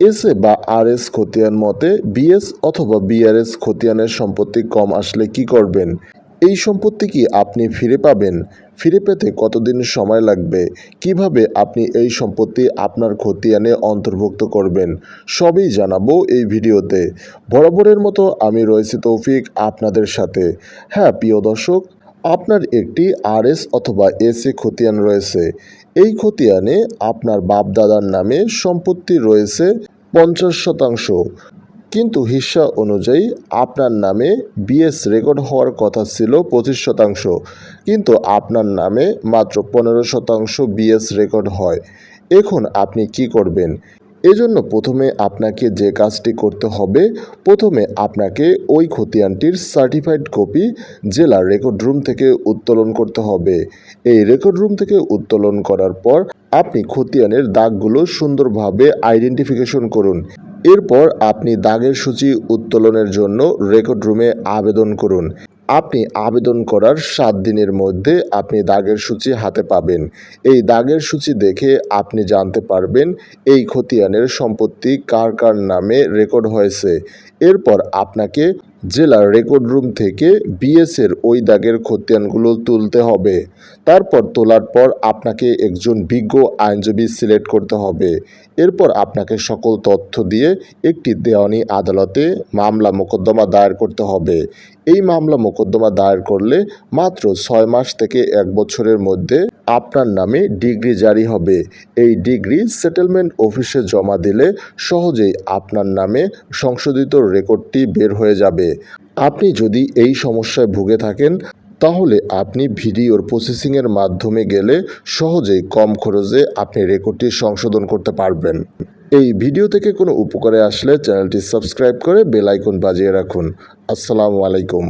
SA বা RS খতিয়ান মতে বিএস অথবা বিআরএস খতিয়ানের সম্পত্তি কম আসলে কি করবেন? এই সম্পত্তি কি আপনি ফিরে পাবেন? ফিরে পেতে কতদিন সময় লাগবে? কীভাবে আপনি এই সম্পত্তি আপনার খতিয়ানে অন্তর্ভুক্ত করবেন? সবই জানাব এই ভিডিওতে। বরাবরের মতো আমি রয়েছি তৌফিক আপনাদের সাথে। হ্যাঁ প্রিয় দর্শক আপনার একটি আরএস অথবা এসি খতিয়ান রয়েছে। এই খতিয়ানে আপনার বাপদাদার নামে সম্পত্তি রয়েছে পঞ্চাশ শতাংশ। কিন্তু হিস্সা অনুযায়ী আপনার নামে বিএস রেকর্ড হওয়ার কথা ছিল পঁচিশ শতাংশ। কিন্তু আপনার নামে মাত্র পনেরো শতাংশ বিএস রেকর্ড হয়। এখন আপনি কি করবেন? এজন্য প্রথমে আপনাকে যে কাজটি করতে হবে, প্রথমে আপনাকে ওই খতিয়ানটির সার্টিফাইড কপি জেলা রেকর্ড রুম থেকে উত্তোলন করতে হবে। এই রেকর্ড রুম থেকে উত্তোলন করার পর আপনি খতিয়ানের দাগগুলো সুন্দরভাবে আইডেন্টিফিকেশন করুন। এরপর আপনি দাগের সূচি উত্তোলনের জন্য রেকর্ড রুমে আবেদন করুন। আপনি আবেদন করার সাত দিনের মধ্যে আপনি দাগের সূচি হাতে পাবেন। এই দাগের সূচি দেখে আপনি জানতে পারবেন এই খতিয়ানের সম্পত্তি কার কার নামে রেকর্ড হয়েছে। এরপর আপনাকে জেলার রেকর্ড রুম থেকে বিএসের ওই দাগের খতিয়ানগুলো তুলতে হবে। তারপর তোলার পর আপনাকে একজন বিজ্ঞ আইনজীবী সিলেক্ট করতে হবে। এরপর আপনাকে সকল তথ্য দিয়ে একটি দেওয়ানি আদালতে মামলা মোকদ্দমা দায়ের করতে হবে। এই মামলা মোকদ্দমা দায়ের করলে মাত্র ছয় মাস থেকে এক বছরের মধ্যে আপনার নামে ডিগ্রি জারি হবে। এই ডিগ্রি সেটেলমেন্ট অফিসে জমা দিলে সহজেই আপনার নামে সংশোধিত রেকর্ডটি বের হয়ে যাবে। আপনি যদি এই সমস্যায় ভুগে থাকেন, তাহলে আপনি ভিডিওর প্রসেসিংয়ের মাধ্যমে গেলে সহজেই কম খরচে আপনি রেকর্ডটি সংশোধন করতে পারবেন। এই ভিডিও থেকে কোনো উপকারে আসলে চ্যানেলটি সাবস্ক্রাইব করে বেল আইকন বাজিয়ে রাখুন। আসসালামু আলাইকুম।